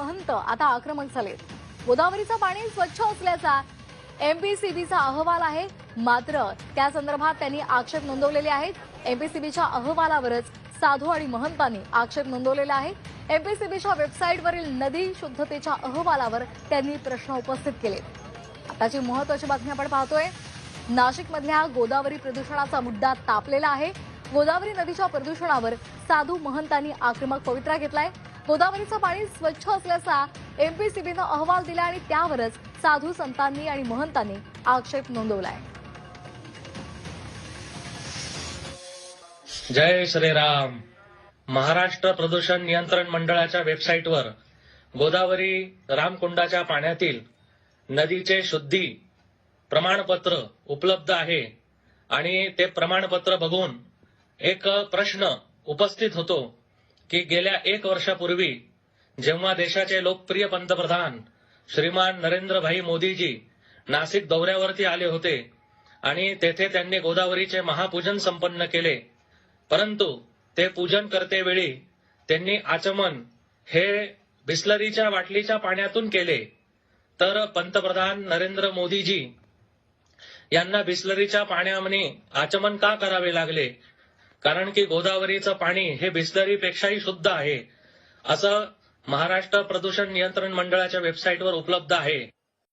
महंत आता आक्रमक झाले गोदावरीचं पाणी स्वच्छ असल्याचा एमपीसीबीचा अहवाल आहे. मात्र त्या संदर्भात त्यांनी आक्षेप नोंदवलेले आहेत. एमपीसीबीच्या अहवालावरच साधू आणि महंतांनी आक्षेप नोंदवलेला आहे. एमपीसीबीच्या वेबसाईटवरील नदी शुद्धतेच्या अहवालावर त्यांनी प्रश्न उपस्थित केले. आताची महत्वाची बातमी आपण पाहतोय. नाशिकमधल्या गोदावरी प्रदूषणाचा मुद्दा तापलेला आहे. गोदावरी नदीच्या प्रदूषणावर साधू महंतांनी आक्रमक पवित्रा घेतलाय. गोदावरीचं पाणी स्वच्छ असल्याचा एमपीसीबीनं अहवाल दिला आणि त्यावरच साधू संतांनी आणि महंतांनी आक्षेप नोंदवलाय. जय श्रीराम. महाराष्ट्र प्रदूषण नियंत्रण मंडळाच्या वेबसाईटवर गोदावरी रामकुंडाच्या पाण्यातील नदीचे शुद्धी प्रमाणपत्र उपलब्ध आहे आणि ते प्रमाणपत्र बघून एक प्रश्न उपस्थित होतो. की गेल्या एक वर्षापूर्वी जेव्हा देशाचे लोकप्रिय पंतप्रधान श्रीमान नरेंद्रभाई मोदीजी नाशिक दौऱ्यावरती आले होते आणि तेथे त्यांनी गोदावरीचे महापूजन संपन्न केले परंतु ते पूजन करतेवेळी त्यांनी आचमन हे बिस्लरीच्या बाटलीच्या पाण्यातून केले. तर पंतप्रधान नरेंद्र मोदीजी यांना बिस्लरीच्या पाण्याने आचमन का करावे लागले? कारण की गोदावरीचं पाणी हे बिस्लरीपेक्षाही शुद्ध आहे. असं महाराष्ट्र प्रदूषण नियंत्रण मंडळाच्या वेबसाईटवर उपलब्ध आहे.